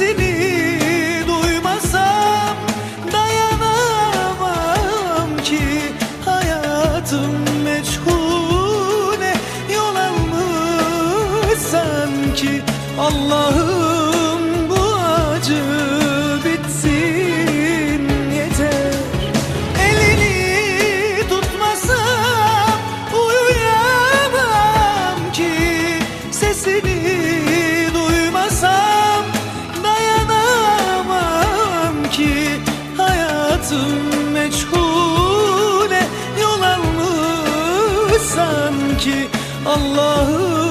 sesini duymasam dayanamam ki. Hayatım meçhule yol almış sanki. Allah'ım bu acı bitsin yeter. Elini tutmasam uyuyamam ki. Sesini Hayatım meçhule yol almış sanki Allah'ım